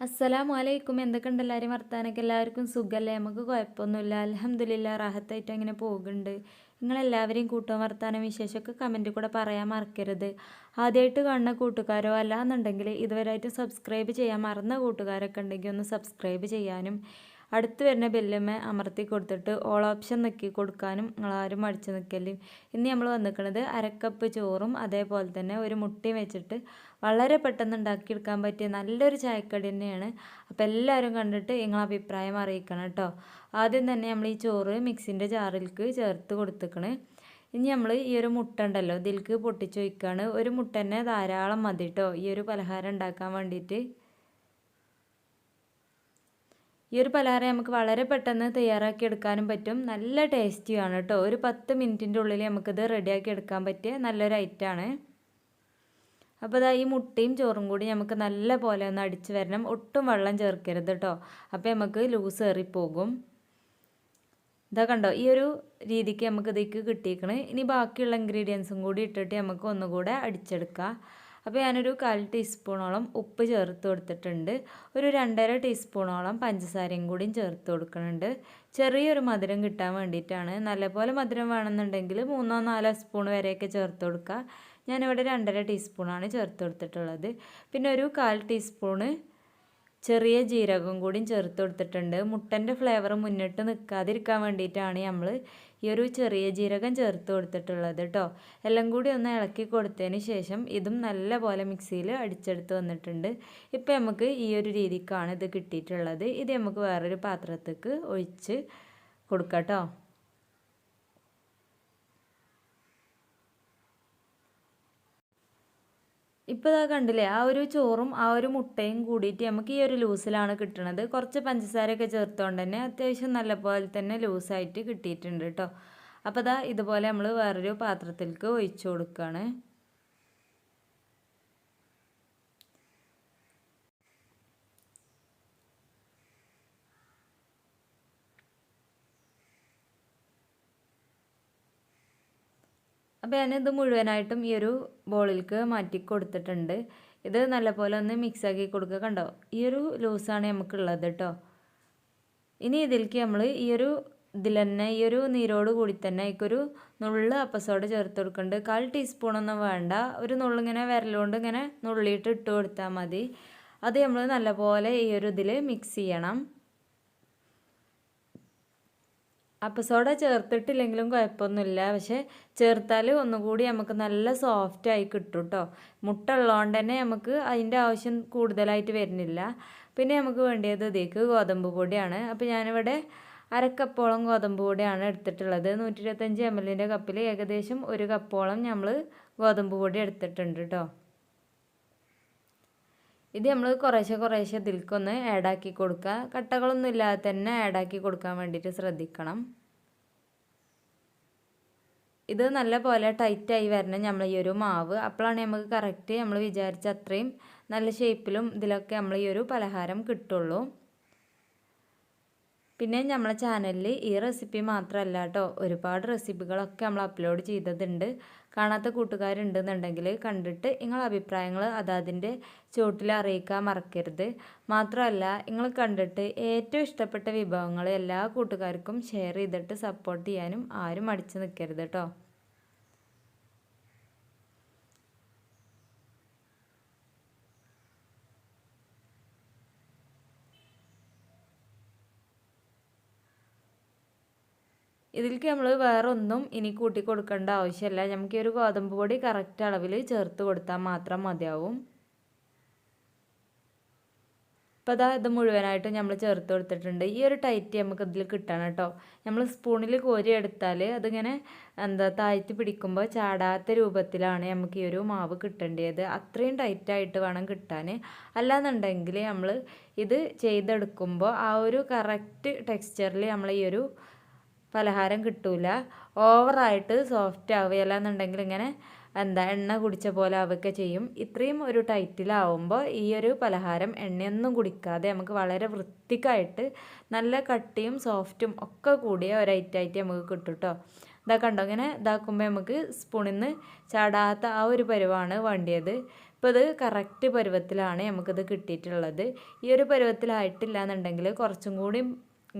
അസ്സലാമു അലൈക്കും എന്തൊക്കെയുണ്ട് എല്ലാവരും വർത്താനൊക്കെ എല്ലാവർക്കും സുഖമല്ലേ? നമുക്ക് കുഴപ്പമൊന്നുമില്ല. അലഹമ്മദില്ല റാഹത്തായിട്ട് അങ്ങനെ പോകുന്നുണ്ട്. നിങ്ങളെല്ലാവരെയും കൂട്ടോ വർത്താനം വിശേഷമൊക്കെ കമന്റിൽ കൂടെ പറയാൻ മറക്കരുത്. ആദ്യമായിട്ട് കാണുന്ന കൂട്ടുകാരോ അല്ല എന്നുണ്ടെങ്കിൽ ഇതുവരെയായിട്ട് സബ്സ്ക്രൈബ് ചെയ്യാൻ മറന്ന കൂട്ടുകാരൊക്കെ ഉണ്ടെങ്കിൽ ഒന്ന് സബ്സ്ക്രൈബ് ചെയ്യാനും അടുത്ത് വരുന്ന ബെല്ലുമ്മ അമർത്തി കൊടുത്തിട്ട് ഓൾ ഓപ്ഷൻ നിൽക്കി കൊടുക്കാനും നിങ്ങളാരും മടിച്ച് നിൽക്കല്ലേ. ഇന്ന് നമ്മൾ വന്നിരിക്കുന്നത് അരക്കപ്പ് ചോറും അതേപോലെ തന്നെ ഒരു മുട്ടയും വെച്ചിട്ട് വളരെ പെട്ടെന്ന് ഉണ്ടാക്കിയെടുക്കാൻ പറ്റിയ നല്ലൊരു ചായക്കടി തന്നെയാണ്. അപ്പോൾ എല്ലാവരും കണ്ടിട്ട് നിങ്ങളെ അഭിപ്രായം അറിയിക്കണം കേട്ടോ. ആദ്യം തന്നെ നമ്മൾ ഈ ചോറ് മിക്സിന്റെ ജാറിലേക്ക് ചേർത്ത് കൊടുത്തിക്കണേ ഇനി നമ്മൾ ഈ ഒരു മുട്ട ഉണ്ടല്ലോ ഇതിലേക്ക് പൊട്ടിച്ച് വയ്ക്കുകയാണ് ഒരു മുട്ട തന്നെ ധാരാളം മതി കേട്ടോ. ഈ ഒരു പലഹാരം ഉണ്ടാക്കാൻ വേണ്ടിയിട്ട്. ഈ ഒരു പലഹാരം നമുക്ക് വളരെ പെട്ടെന്ന് തയ്യാറാക്കി എടുക്കാനും പറ്റും. നല്ല ടേസ്റ്റിയാണ് കേട്ടോ. ഒരു പത്ത് മിനിറ്റിന്റെ ഉള്ളിൽ നമുക്കിത് റെഡിയാക്കി എടുക്കാൻ പറ്റിയ നല്ലൊരു ഐറ്റമാണ് അപ്പോൾ ഇതാ ഈ മുട്ടയും ചോറും കൂടി നമുക്ക് നല്ല പോലെ ഒന്ന് അടിച്ച് വരണം. ഒട്ടും വെള്ളം ചേർക്കരുത് കേട്ടോ. അപ്പോൾ നമുക്ക് ലൂസ് ഏറിപ്പോകും ഇതാ കണ്ടോ ഈ ഒരു രീതിക്ക് നമുക്ക് ഇതിലേക്ക് കിട്ടിയിരിക്കണ് ഇനി ബാക്കിയുള്ള ഇൻഗ്രീഡിയൻസും കൂടി ഇട്ടിട്ട് നമുക്ക് ഒന്നുകൂടെ അടിച്ചെടുക്കാം. അപ്പോൾ ഞാനൊരു കാൽ ടീസ്പൂണോളം ഉപ്പ് ചേർത്ത് കൊടുത്തിട്ടുണ്ട്. ഒരു രണ്ടര ടീസ്പൂണോളം പഞ്ചസാരയും കൂടിയും ചേർത്ത് കൊടുക്കുന്നുണ്ട്. ചെറിയൊരു മധുരം കിട്ടാൻ വേണ്ടിയിട്ടാണ്. നല്ലപോലെ മധുരം വേണമെന്നുണ്ടെങ്കിൽ മൂന്നോ നാലോ സ്പൂൺ വരെയൊക്കെ ചേർത്ത് കൊടുക്കുക. ഞാനിവിടെ രണ്ടര ടീസ്പൂണാണ് ചേർത്ത് കൊടുത്തിട്ടുള്ളത്. പിന്നെ ഒരു കാൽ ടീസ്പൂണ് ചെറിയ ജീരകം കൂടിയും ചേർത്ത് കൊടുത്തിട്ടുണ്ട്. മുട്ടന്റെ ഫ്ലേവർ മുന്നിട്ട് നിൽക്കാതിരിക്കാൻ വേണ്ടിയിട്ടാണ് നമ്മൾ ഈ ഒരു ചെറിയ ജീരകം ചേർത്ത് കൊടുത്തിട്ടുള്ളത് കേട്ടോ എല്ലാം കൂടി ഒന്ന് ഇളക്കി കൊടുത്തതിന് ശേഷം ഇതും നല്ല പോലെ മിക്സിയിൽ അടിച്ചെടുത്ത് വന്നിട്ടുണ്ട്. ഇപ്പം നമുക്ക് ഈ ഒരു രീതിക്കാണ് ഇത് കിട്ടിയിട്ടുള്ളത്. ഇത് നമുക്ക് വേറൊരു പാത്രത്തേക്ക് ഒഴിച്ച് കൊടുക്കാം കേട്ടോ ഇപ്പോൾ ഇതാ കണ്ടില്ലേ ആ ഒരു ചോറും ആ ഒരു മുട്ടയും കൂടിയിട്ട് നമുക്ക് ഈ ഒരു ലൂസിലാണ് കിട്ടുന്നത് കുറച്ച് പഞ്ചസാരയൊക്കെ ചേർത്തുകൊണ്ട് തന്നെ അത്യാവശ്യം നല്ല പോലെ തന്നെ ലൂസായിട്ട് കിട്ടിയിട്ടുണ്ട് കേട്ടോ. അപ്പോൾ ഇതാ ഇതുപോലെ നമ്മൾ വേറൊരു പാത്രത്തിലേക്ക് ഒഴിച്ചു കൊടുക്കുകയാണ് അപ്പോൾ ഞാനിത് മുഴുവനായിട്ടും ഈ ഒരു ബോളിലേക്ക് മാറ്റി കൊടുത്തിട്ടുണ്ട്. ഇത് നല്ലപോലെ ഒന്ന് മിക്സാക്കി കൊടുക്കുക കണ്ടോ? ഈ ഒരു ലൂസാണ് നമുക്കുള്ളത് കേട്ടോ ഇനി ഇതിലേക്ക് നമ്മൾ ഈ ഒരു ഇതിൽ തന്നെ ഈ ഒരു നീരോട് കൂടി തന്നെ ഇക്കൊരു നുള്ള് അപ്പസോട് ചേർത്ത് കൊടുക്കുന്നുണ്ട് കാൽ ടീസ്പൂണൊന്നും വേണ്ട. ഒരു നുള്ളിങ്ങനെ വിരലുകൊണ്ട് ഇങ്ങനെ നുള്ളിയിട്ട് ഇട്ട് കൊടുത്താൽ മതി. അത് നമ്മൾ നല്ലപോലെ ഈ ഒരു ഇതിൽ മിക്സ് ചെയ്യണം. അപ്പം സോഡ ചേർത്തിട്ടില്ലെങ്കിലും കുഴപ്പമൊന്നുമില്ല. പക്ഷേ ചേർത്താൽ ഒന്നുകൂടി നമുക്ക് നല്ല സോഫ്റ്റ് ആയി കിട്ടും കേട്ടോ മുട്ട ഉള്ളതുകൊണ്ട് തന്നെ നമുക്ക് അതിന്റെ ആവശ്യം കൂടുതലായിട്ട് വരുന്നില്ല. പിന്നെ നമുക്ക് വേണ്ടിയത് ഇതിലേക്ക് ഗോതമ്പ് പൊടിയാണ്. അപ്പോൾ ഞാനിവിടെ അരക്കപ്പോളം ഗോതമ്പ് പൊടിയാണ് എടുത്തിട്ടുള്ളത്. നൂറ്റി ഇരുപത്തഞ്ച് എം എല്ലിന്റെ കപ്പിൽ ഏകദേശം ഒരു കപ്പോളം നമ്മൾ ഗോതമ്പ് പൊടി എടുത്തിട്ടുണ്ട് കേട്ടോ ഇത് നമ്മൾ കുറേശ്ശെ കുറേശ്ശെ ഇതിൽക്കൊന്ന് ആഡാക്കി കൊടുക്കുക കട്ടകളൊന്നും ഇല്ലാതെ തന്നെ ആഡാക്കി കൊടുക്കാൻ വേണ്ടിയിട്ട് ശ്രദ്ധിക്കണം. ഇത് നല്ല പോലെ ടൈറ്റായി വരണം നമ്മൾ ഈ ഒരു മാവ്. അപ്പോഴാണ് നമുക്ക് കറക്റ്റ് നമ്മൾ വിചാരിച്ച അത്രയും നല്ല ഷേപ്പിലും ഇതിലൊക്കെ നമ്മൾ ഈ ഒരു പലഹാരം കിട്ടുള്ളൂ. പിന്നെ നമ്മളെ ചാനലിൽ ഈ റെസിപ്പി മാത്രമല്ല കേട്ടോ ഒരുപാട് റെസിപ്പികളൊക്കെ നമ്മൾ അപ്ലോഡ് ചെയ്തതുണ്ട്. കാണാത്ത കൂട്ടുകാരുണ്ടെന്നുണ്ടെങ്കിൽ കണ്ടിട്ട് നിങ്ങളെ അഭിപ്രായങ്ങൾ അതതിന്റെ ചുവട്ടിൽ അറിയിക്കാൻ മറക്കരുത്. മാത്രമല്ല നിങ്ങൾ കണ്ടിട്ട് ഏറ്റവും ഇഷ്ടപ്പെട്ട വിഭവങ്ങൾ എല്ലാ കൂട്ടുകാർക്കും ഷെയർ ചെയ്തിട്ട് സപ്പോർട്ട് ചെയ്യാനും ആരും അടിച്ചു നിൽക്കരുത് കേട്ടോ ഇതിലേക്ക് നമ്മൾ വേറെ ഒന്നും ഇനി കൂട്ടി കൊടുക്കേണ്ട ആവശ്യമില്ല നമുക്ക് ഈ ഒരു ഗോതമ്പ് പൊടി കറക്റ്റ് അളവിൽ ചേർത്ത് കൊടുത്താൽ മാത്രം മതിയാവും. ഇപ്പോൾ അതാ ഇത് മുഴുവനായിട്ടും നമ്മൾ ചേർത്ത് കൊടുത്തിട്ടുണ്ട്. ഈ ഒരു ടൈറ്റ് നമുക്ക് ഇതിൽ കിട്ടണം കേട്ടോ. നമ്മൾ സ്പൂണിൽ കോരി എടുത്താൽ അതിങ്ങനെ എന്താ താഴ്ത്തി പിടിക്കുമ്പോൾ ചാടാത്ത രൂപത്തിലാണ് നമുക്ക് ഈ ഒരു മാവ് കിട്ടേണ്ടത് അത്രയും ടൈറ്റായിട്ട് വേണം കിട്ടാൻ അല്ലാന്നുണ്ടെങ്കിൽ നമ്മൾ ഇത് ചെയ്തെടുക്കുമ്പോൾ ആ ഒരു കറക്റ്റ് ടെക്സ്ചറിൽ നമ്മൾ ഈ ഒരു പലഹാരം കിട്ടൂല. ഓവറായിട്ട് സോഫ്റ്റ് ആവുകയല്ല എന്നുണ്ടെങ്കിൽ ഇങ്ങനെ എന്താ എണ്ണ കുടിച്ച പോലെ ആവുകയൊക്കെ ചെയ്യും. ഇത്രയും ഒരു ടൈറ്റിലാവുമ്പോൾ ഈ ഒരു പലഹാരം എണ്ണയൊന്നും കുടിക്കാതെ നമുക്ക് വളരെ വൃത്തിക്കായിട്ട് നല്ല കട്ടിയും സോഫ്റ്റും ഒക്കെ കൂടിയ ഒരു ഐറ്റായിട്ട് നമുക്ക് കിട്ടും കേട്ടോ ഇതാ കണ്ടോ ഇങ്ങനെ ഇതാക്കുമ്പോൾ നമുക്ക് സ്പൂണിൽ നിന്ന് ചാടാത്ത ആ ഒരു പരുവാണ് വേണ്ടിയത്. ഇപ്പോൾ ഇത് കറക്റ്റ് പരുവത്തിലാണ് നമുക്കിത് കിട്ടിയിട്ടുള്ളത്. ഈ ഒരു പരുവത്തിലായിട്ടില്ല എന്നുണ്ടെങ്കിൽ കുറച്ചും കൂടി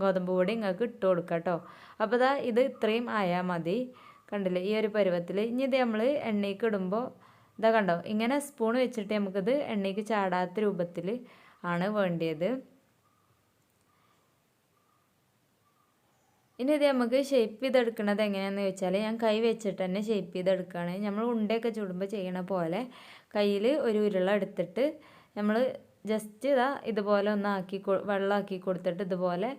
ഗോതമ്പ് പൊടി നിങ്ങൾക്ക് ഇട്ട് കൊടുക്കാം കേട്ടോ അപ്പോൾ ഇതാ ഇത് ഇത്രയും ആയാൽ മതി. കണ്ടില്ലേ? ഈ ഒരു പരുവത്തിൽ ഇനി ഇത് നമ്മൾ എണ്ണയ്ക്ക് ഇടുമ്പോൾ ഇതാ കണ്ടോ? ഇങ്ങനെ സ്പൂൺ വെച്ചിട്ട് നമുക്കിത് എണ്ണയ്ക്ക് ചാടാത്ത രൂപത്തിൽ ആണ് വേണ്ടിയത്. ഇനി ഇത് നമുക്ക് ഷേപ്പ് ചെയ്തെടുക്കുന്നത് എങ്ങനെയാണെന്ന് ചോദിച്ചാൽ ഞാൻ കൈ വെച്ചിട്ട് തന്നെ ഷേപ്പ് ചെയ്തെടുക്കുകയാണ് നമ്മൾ ഉണ്ടയൊക്കെ ചുടുമ്പോൾ ചെയ്യണ പോലെ കയ്യിൽ ഒരു ഉരുള എടുത്തിട്ട് നമ്മൾ ജസ്റ്റ് ഇതാ ഇതുപോലെ ഒന്ന് ആക്കി വെള്ളമാക്കി കൊടുത്തിട്ട് ഇതുപോലെ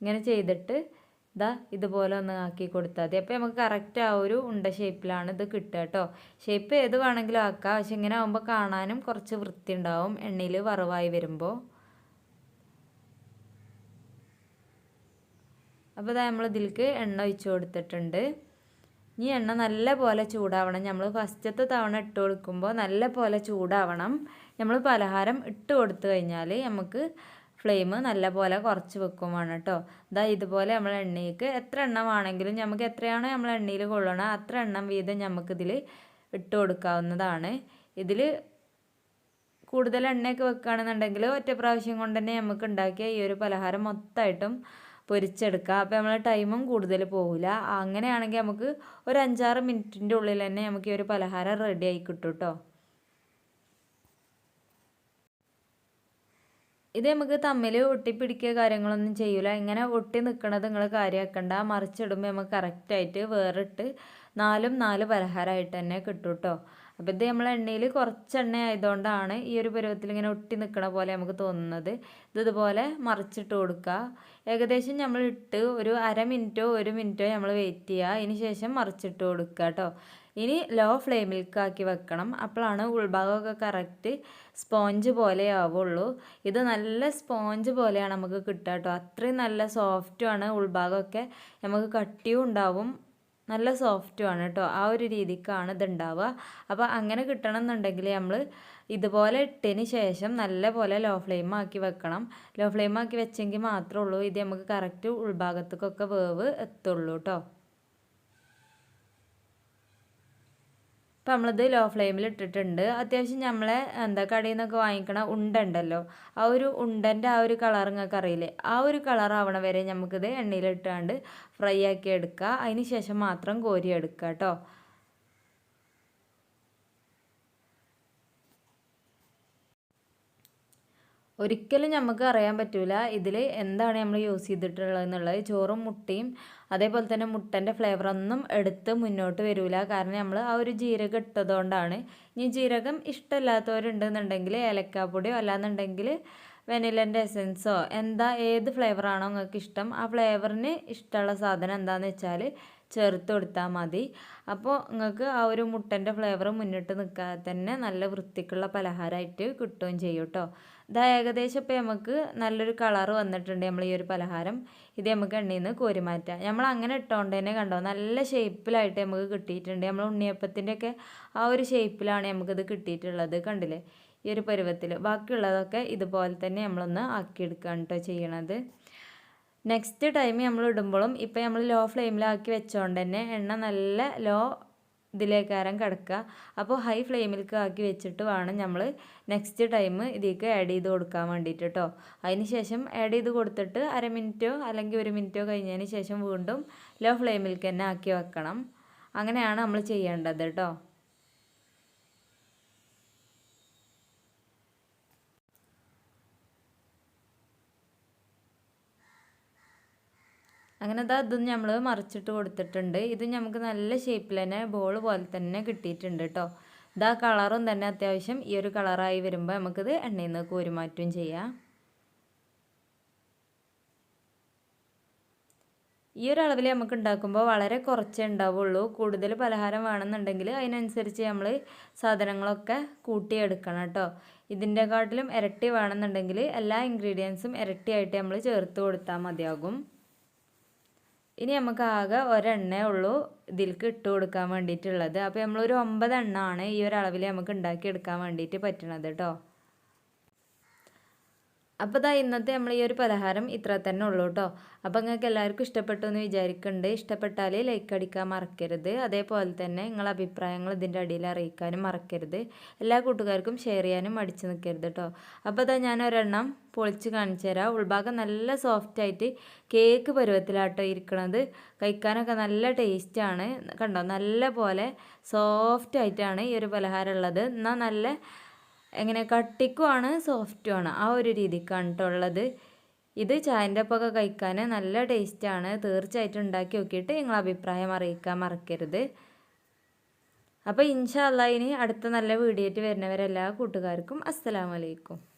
ഇങ്ങനെ ചെയ്തിട്ട് ഇതാ ഇതുപോലെ ഒന്ന് ആക്കി കൊടുത്താൽ മതി. അപ്പോൾ നമുക്ക് കറക്റ്റ് ആ ഒരു ഉണ്ട ഷേപ്പിലാണ് ഇത് കിട്ടുക കേട്ടോ. ഷേപ്പ് ഏത് വേണമെങ്കിലും ആക്കാം. പക്ഷെ ഇങ്ങനെ ആകുമ്പോൾ കാണാനും കുറച്ച് വൃത്തി ഉണ്ടാവും എണ്ണയിൽ വറവായി വരുമ്പോൾ അപ്പോൾ ഇതാ നമ്മൾ ഇതിലേക്ക് എണ്ണ ഒഴിച്ച് കൊടുത്തിട്ടുണ്ട്. ഇനി എണ്ണ നല്ല പോലെ ചൂടാവണം. നമ്മൾ ഫസ്റ്റത്തെ തവണ ഇട്ട് കൊടുക്കുമ്പോൾ നല്ല പോലെ ചൂടാവണം. നമ്മൾ പലഹാരം ഇട്ട് കൊടുത്തു കഴിഞ്ഞാൽ നമുക്ക് ഫ്ലെയിം നല്ലപോലെ കുറച്ച് വെക്കും വേണം കേട്ടോ. ഇതാ ഇതുപോലെ നമ്മൾ എണ്ണയ്ക്ക് എത്ര എണ്ണം ആണെങ്കിലും നമുക്ക് എത്രയാണോ നമ്മൾ എണ്ണയിൽ കൊള്ളണം അത്ര എണ്ണം വീതം നമുക്കിതിൽ ഇട്ട് കൊടുക്കാവുന്നതാണ്. ഇതിൽ കൂടുതൽ എണ്ണയൊക്കെ വെക്കുകയാണെന്നുണ്ടെങ്കിൽ ഒറ്റ പ്രാവശ്യം കൊണ്ട് തന്നെ നമുക്ക് ഉണ്ടാക്കിയ ഈ ഒരു പലഹാരം മൊത്തമായിട്ടും പൊരിച്ചെടുക്കുക അപ്പോൾ നമ്മളെ ടൈമും കൂടുതൽ പോകില്ല അങ്ങനെയാണെങ്കിൽ നമുക്ക് ഒരു അഞ്ചാറ് മിനിറ്റിന്റെ ഉള്ളിൽ തന്നെ നമുക്ക് ഈ ഒരു പലഹാരം റെഡി ആയി കിട്ടും കേട്ടോ. ഇത് നമുക്ക് തമ്മിൽ ഒട്ടിപ്പിടിക്കുക കാര്യങ്ങളൊന്നും ചെയ്യൂല. ഇങ്ങനെ ഒട്ടി നിൽക്കണത് നിങ്ങൾ കാര്യമാക്കണ്ട മറിച്ചിടുമ്പോൾ നമുക്ക് കറക്റ്റായിട്ട് വേറിട്ട് നാലും നാല് പലഹാരമായിട്ട് തന്നെ കിട്ടും കേട്ടോ അപ്പോൾ ഇത് നമ്മൾ എണ്ണയിൽ കുറച്ച് എണ്ണ ആയതുകൊണ്ടാണ് ഈ ഒരു പരുവത്തിൽ ഇങ്ങനെ ഒട്ടി നിൽക്കണ പോലെ നമുക്ക് തോന്നുന്നത്. ഇത് ഇതുപോലെ മറിച്ചിട്ട് കൊടുക്കുക ഏകദേശം നമ്മൾ ഇട്ട് ഒരു അര മിനിറ്റോ ഒരു മിനിറ്റോ നമ്മൾ വെയിറ്റ് ചെയ്യുക അതിന് ശേഷം മറിച്ചിട്ട് കൊടുക്കുക കേട്ടോ ഇനി ലോ ഫ്ലെയിമിലേക്കാക്കി വെക്കണം. അപ്പോഴാണ് ഉൾഭാഗമൊക്കെ കറക്റ്റ് സ്പോഞ്ച് പോലെ ആവുള്ളൂ. ഇത് നല്ല സ്പോഞ്ച് പോലെയാണ് നമുക്ക് കിട്ടുക കേട്ടോ അത്രയും നല്ല സോഫ്റ്റുമാണ് ഉൾഭാഗമൊക്കെ. നമുക്ക് കട്ടിയും ഉണ്ടാവും. നല്ല സോഫ്റ്റുമാണ് കേട്ടോ. ആ ഒരു രീതിക്കാണ് ഇതുണ്ടാവുക അപ്പോൾ അങ്ങനെ കിട്ടണം എന്നുണ്ടെങ്കിൽ നമ്മൾ ഇതുപോലെ ഇട്ടതിന് ശേഷം നല്ല പോലെ ലോ ഫ്ലെയിം ആക്കി വെക്കണം. ലോ ഫ്ലെയിം ആക്കി വെച്ചെങ്കിൽ മാത്രമേ ഉള്ളൂ. ഇത് നമുക്ക് കറക്റ്റ് ഉൾഭാഗത്തേക്കൊക്കെ വേവ് എത്തുള്ളൂ കേട്ടോ. അപ്പോൾ നമ്മളിത് ലോ ഫ്ലെയിമിൽ ഇട്ടിട്ടുണ്ട്. അത്യാവശ്യം നമ്മളെ എന്താ കടയിൽ നിന്നൊക്കെ വാങ്ങിക്കണ ഉണ്ട ഉണ്ടല്ലോ ആ ഒരു ഉണ്ടന്റെ ആ ഒരു കളർ നിങ്ങൾക്ക് അറിയില്ലേ? ആ ഒരു കളർ ആവണ വരെ നമുക്കിത് എണ്ണയിലിട്ടാണ്ട് ഫ്രൈ ആക്കി എടുക്കുക അതിന് ശേഷം മാത്രം കോരി എടുക്കുക കേട്ടോ ഒരിക്കലും നമുക്ക് അറിയാൻ പറ്റില്ല ഇതിൽ എന്താണ് നമ്മൾ യൂസ് ചെയ്തിട്ടുള്ളതെന്നുള്ളത് ചോറും മുട്ടയും അതേപോലെ തന്നെ മുട്ടന്റെ ഫ്ലേവറൊന്നും എടുത്ത് മുന്നോട്ട് വരില്ല കാരണം നമ്മൾ ആ ഒരു ജീരകം ഇട്ടതുകൊണ്ടാണ്. ഇനി ജീരകം ഇഷ്ടമില്ലാത്തവരുണ്ടെന്നുണ്ടെങ്കിൽ ഏലക്കാപ്പൊടിയോ അല്ലാന്നുണ്ടെങ്കിൽ വെനിലന്റെ എസൻസോ എന്താ ഏത് ഫ്ലേവറാണോ നിങ്ങൾക്ക് ഇഷ്ടം. ആ ഫ്ലേവറിന് ഇഷ്ടമുള്ള സാധനം എന്താണെന്ന് വെച്ചാൽ ചേർത്ത് കൊടുത്താൽ മതി. അപ്പോൾ നിങ്ങൾക്ക് ആ ഒരു മുട്ടന്റെ ഫ്ലേവർ മുന്നിട്ട് നിൽക്കാതെ തന്നെ നല്ല വൃത്തിക്കുള്ള പലഹാരമായിട്ട് കിട്ടുകയും ചെയ്യും കേട്ടോ ഇതാ ഏകദേശം ഇപ്പോൾ നമുക്ക് നല്ലൊരു കളർ വന്നിട്ടുണ്ട് നമ്മൾ ഈ ഒരു പലഹാരം. ഇത് നമുക്ക് എണ്ണയിൽ നിന്ന് കോരി മാറ്റാം. നമ്മൾ അങ്ങനെ ഇട്ടുകൊണ്ട് തന്നെ കണ്ടോ? നല്ല ഷേപ്പിലായിട്ട് നമുക്ക് കിട്ടിയിട്ടുണ്ട്. നമ്മൾ ഉണ്ണിയപ്പത്തിന്റെയൊക്കെ ആ ഒരു ഷേപ്പിലാണ് നമുക്കിത് കിട്ടിയിട്ടുള്ളത് കണ്ടില്ലേ? ഈ ഒരു പരുവത്തിൽ ബാക്കിയുള്ളതൊക്കെ ഇതുപോലെ തന്നെ നമ്മളൊന്ന് ആക്കിയെടുക്കുകയാണ് കേട്ടോ ചെയ്യണത്. നെക്സ്റ്റ് ടൈം നമ്മൾ ഇടുമ്പോഴും ഇപ്പം നമ്മൾ ലോ ഫ്ലെയിമിലാക്കി വെച്ചോണ്ട് തന്നെ എണ്ണ നല്ല ലോ ഇതിലേക്കാരം കിടക്കുക. അപ്പോൾ ഹൈ ഫ്ലെയിമിലേക്ക് ആക്കി വെച്ചിട്ട് വേണം നമ്മൾ നെക്സ്റ്റ് ടൈം ഇതിലേക്ക് ആഡ് ചെയ്ത് കൊടുക്കാൻ വേണ്ടിയിട്ട് കേട്ടോ അതിന് ശേഷം ആഡ് ചെയ്ത് കൊടുത്തിട്ട് അര മിനിറ്റോ അല്ലെങ്കിൽ ഒരു മിനിറ്റോ കഴിഞ്ഞതിന് ശേഷം വീണ്ടും ലോ ഫ്ലെയിമിലേക്ക് തന്നെ ആക്കി വെക്കണം. അങ്ങനെയാണ് നമ്മൾ ചെയ്യേണ്ടത് കേട്ടോ അങ്ങനെ അതാ ഇതും നമ്മൾ മറിച്ചിട്ട് കൊടുത്തിട്ടുണ്ട്. ഇത് നമുക്ക് നല്ല ഷേപ്പിൽ തന്നെ ബോൾ പോലെ തന്നെ കിട്ടിയിട്ടുണ്ട് കേട്ടോ ഇതാ കളറും തന്നെ അത്യാവശ്യം ഈ ഒരു കളറായി വരുമ്പോൾ നമുക്കിത് എണ്ണയിൽ നിന്ന് കോരുമാറ്റവും ചെയ്യാം. ഈ ഒരു അളവിൽ നമുക്ക് ഉണ്ടാക്കുമ്പോൾ വളരെ കുറച്ചേ ഉണ്ടാവുള്ളൂ കൂടുതൽ പലഹാരം വേണമെന്നുണ്ടെങ്കിൽ അതിനനുസരിച്ച് നമ്മൾ സാധനങ്ങളൊക്കെ കൂട്ടിയെടുക്കണം കേട്ടോ ഇതിന്റെ കാട്ടിലും ഇരട്ടി വേണമെന്നുണ്ടെങ്കിൽ എല്ലാ ഇൻഗ്രീഡിയൻസും ഇരട്ടിയായിട്ട് നമ്മൾ ചേർത്ത് കൊടുത്താൽ മതിയാകും. ഇനി നമുക്ക് ആകെ ഒരെണ്ണേ ഉള്ളൂ ഇതിലേക്ക് ഇട്ട് കൊടുക്കാൻ വേണ്ടിയിട്ടുള്ളത്. അപ്പോൾ നമ്മളൊരു ഒമ്പത് എണ്ണമാണ് ഈ ഒരു അളവിൽ നമുക്ക് ഉണ്ടാക്കി എടുക്കാൻ വേണ്ടിയിട്ട് പറ്റണത് കേട്ടോ അപ്പോൾ ഇതാ ഇന്നത്തെ നമ്മൾ ഈ ഒരു പലഹാരം ഇത്ര തന്നെ ഉള്ളൂ കേട്ടോ അപ്പോൾ നിങ്ങൾക്ക് എല്ലാവർക്കും ഇഷ്ടപ്പെട്ടു എന്ന് വിചാരിക്കുന്നുണ്ട് ഇഷ്ടപ്പെട്ടാൽ ലൈക്ക് അടിക്കാൻ മറക്കരുത്. അതേപോലെ തന്നെ നിങ്ങളെ അഭിപ്രായങ്ങൾ ഇതിന്റെ അടിയിൽ അറിയിക്കാനും മറക്കരുത്. എല്ലാ കൂട്ടുകാർക്കും ഷെയർ ചെയ്യാനും മടിച്ച് നിൽക്കരുത് കേട്ടോ അപ്പോൾ ഇതാ ഞാൻ ഒരെണ്ണം പൊളിച്ച് കാണിച്ചു തരാം. ഉൾഭാഗം നല്ല സോഫ്റ്റ് ആയിട്ട് കേക്ക് പരുവത്തിലാട്ടോ ഇരിക്കണത്. കഴിക്കാനൊക്കെ നല്ല ടേസ്റ്റാണ് കണ്ടോ? നല്ല പോലെ സോഫ്റ്റ് ആയിട്ടാണ് ഈ ഒരു പലഹാരം ഉള്ളത്. എന്നാൽ നല്ല എങ്ങനെ കട്ടിക്കുമാണ് സോഫ്റ്റുമാണ് ആ ഒരു രീതിക്കാണ് കേട്ടോ ഇത് ചായന്റെ ഒപ്പമൊക്കെ കഴിക്കാൻ നല്ല ടേസ്റ്റാണ്. തീർച്ചയായിട്ടും ഉണ്ടാക്കി നോക്കിയിട്ട് നിങ്ങൾ അഭിപ്രായം അറിയിക്കാൻ മറക്കരുത്. അപ്പോൾ ഇൻഷാല്ല ഇനി അടുത്ത നല്ല വീഡിയോ ആയിട്ട് വരുന്നവരെല്ലാ കൂട്ടുകാർക്കും അസ്സലാമലൈക്കും